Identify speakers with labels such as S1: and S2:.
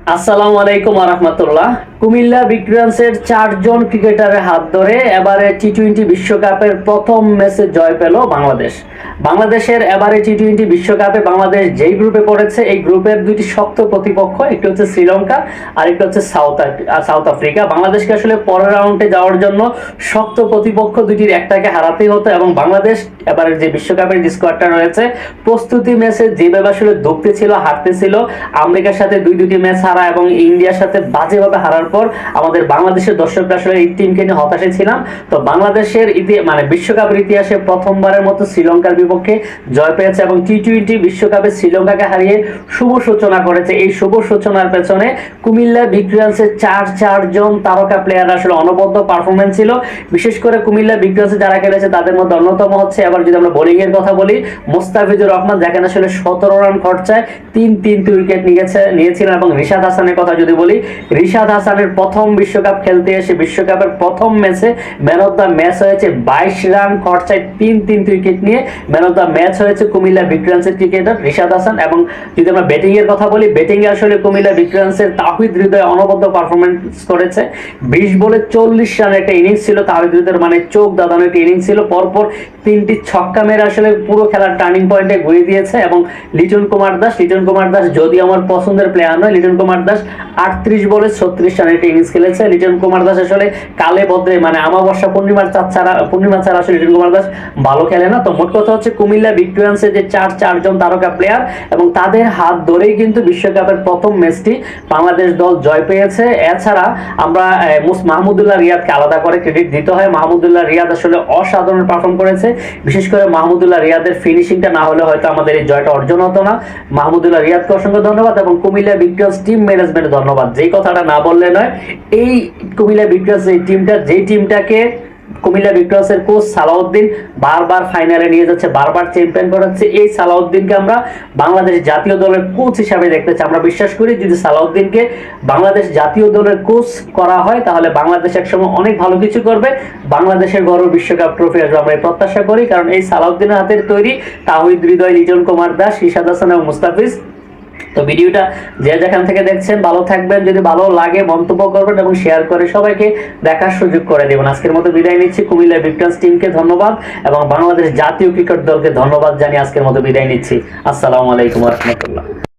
S1: আসসালামু আলাইকুম কুমিল্লা বিক্রান্সের চারজন ক্রিকেটারের হাত ধরে এবারে টি টোয়েন্টি বিশ্বকাপের প্রথম ম্যাচে জয় পেল বাংলাদেশ। বাংলাদেশের এবারে টি টোয়েন্টি বিশ্বকাপে বাংলাদেশ যেই গ্রুপে পড়েছে, এই গ্রুপের দুইটি শক্ত প্রতিপক্ষ, একটি হচ্ছে শ্রীলঙ্কা হচ্ছে সাউথ সাউথ আফ্রিকা। বাংলাদেশকে আসলে পরের রাউন্ডে যাওয়ার জন্য শক্ত প্রতিপক্ষ দুটির একটাকে হারাতেই হতো এবং বাংলাদেশ এবারে যে বিশ্বকাপের যে স্কোয়াডটা রয়েছে, প্রস্তুতি ম্যাচে যেভাবে আসলে ধুকতে ছিল হারতে ছিল আমেরিকার সাথে দুই দুটি ম্যাচ হারা এবং ইন্ডিয়ার সাথে বাজেভাবে হারার পর আমাদের বাংলাদেশের দর্শকরা আসলে এই টিমকে নিয়ে হতাশে ছিলাম। তো বাংলাদেশের ইতি মানে বিশ্বকাপের ইতিহাসে প্রথমবারের মতো শ্রীলঙ্কার বিপক্ষে জয় পেয়েছে এবং টি টোয়েন্টি বিশ্বকাপে শ্রীলঙ্কাকে হারিয়ে শুভ সূচনা করেছে। এই শুভ সূচনার পেছনে কুমিল্লা ভিক্টোরিয়ান্সের চার চারজন তারকা প্লেয়ার আসলে অনবদ্য পারফরমেন্স ছিল। বিশেষ করে কুমিল্লা ভিক্টোরিয়ান্সে যারা খেলেছে, তাদের মধ্যে অন্যতম হচ্ছে, এবার যদি আমরা বোলিং এর কথা বলি, মোস্তাফিজুর রহমান যাকে আসলে সতেরো রান খরচায় তিন তিনটি উইকেট নিয়েছে, নিয়েছিলেন এবং রিশাদ হাসানের কথা যদি বলি, রিশাদ হাসানের প্রথম বিশ্বকাপ খেলতে এসে বিশ্বকাপের প্রথম ম্যাচে ম্যান অফ দ্য ম্যাচ হয়েছে বাইশ রান খরচায় তিন তিনটি উইকেট নিয়ে ম্যান অফ দ্য ম্যাচ হয়েছে কুমিল্লা ভিক্টোরিয়ান্সের ক্রিকেটার রিশাদ হাসান। এবং যদি আমরা ব্যাটিং এর কথা বলি ব্যাটিং এ আসলে কুমিল্লা ভিক্টোরিয়ান্সের তাহিদ হৃদয় অনবদ্য পারফরমেন্স করেছে। বিশ বলে চল্লিশ রান একটা ইনিংস ছিল তাহিদ হৃদয়ের মানে চোখ দাদানো একটা ইনিংস ছিল। পরপর তিনটি ছক্কা মেরে আসলে পুরো খেলার টার্নিং পয়েন্টে ঘুরিয়ে দিয়েছে। এবং লিটন কুমার দাস, লিটন কুমার দাস যদি আমার পছন্দের প্লেয়ার নয়, লিটন কুমার দাস আটত্রিশ বলে ছত্রিশ রানের ইনিংস খেলেছে। লিটন কুমার দাস আসলে কালে বদলে মানে আমাবস্যা পূর্ণিমার চাঁদ ছাড়া, পূর্ণিমা ছাড়া আসলে লিটন কুমার দাস ভালো খেলে না। তো মোট কথা হচ্ছে কুমিল্লা ভিক্টোরিয়ান্সের যে চার, চারজন তারকা প্লেয়ার এবং তাদের হাত ধরেই কিন্তু বিশ্বকাপের প্রথম ম্যাচটি বাংলাদেশ দল জয় পেয়েছে। এছাড়া আমরা মাহমুদুল্লাহ রিয়াদকে আলাদা করে ক্রেডিট দিতে হয়। মাহমুদুল্লাহ রিয়াদ আসলে অসাধারণ পারফর্ম করেছে। বিশেষ করে মাহমুদুল্লাহ রিয়াদের ফিনিশিংটা না হলে হয়তো আমাদের এই জয়টা অর্জন হতো না। মাহমুদুল্লাহ রিয়াদকে অসংখ্য ধন্যবাদ এবং কুমিল্লা ভিক্টোরিয়ান্স টিম ম্যানেজমেন্ট ধন্যবাদ। যেই কথাটা না বললে নয়, এই কুমিল্লা ভিক্টোরিয়ান্স এই টিমটা যেই টিমটাকে কুমিল্লা ভিক্টোরিয়ান্সের কোচ সালাউদ্দিন বারবার ফাইনালে নিয়ে যাচ্ছে, বারবার চ্যাম্পিয়ন করাচ্ছে এই সালাউদ্দিনকে আমরা বাংলাদেশ জাতীয় দলের কোচ হিসাবে চাই। আমরা বিশ্বাস করি, যদি সালাউদ্দিনকে বাংলাদেশ জাতীয় দলের কোচ করা হয়, তাহলে বাংলাদেশ একসময় অনেক ভালো কিছু করবে। বাংলাদেশের গৌরব বিশ্বকাপ ট্রফি আসবে, আমরা এই প্রত্যাশা করি। কারণ এই সালাউদ্দিনের হাতের তৈরি তাহিদ হৃদয়, লিটন কুমার দাস ইশাদ হাসান এবং মুস্তাফিজ তো ভিডিওটা যে যেখান থেকে দেখছেন, ভালো থাকবেন, যদি ভালো লাগে মন্তব্য করবেন এবং শেয়ার করে সবাইকে দেখার সুযোগ করে দেবেন। আজকের মতো বিদায় নিচ্ছি। কুমিল্লা ভিক্টরস টিমকে ধন্যবাদ এবং বাংলাদেশ জাতীয় ক্রিকেট দলকে ধন্যবাদ জানিয়ে আজকের মতো বিদায় নিচ্ছি। আসসালামু আলাইকুম রহমতুল্লাহ।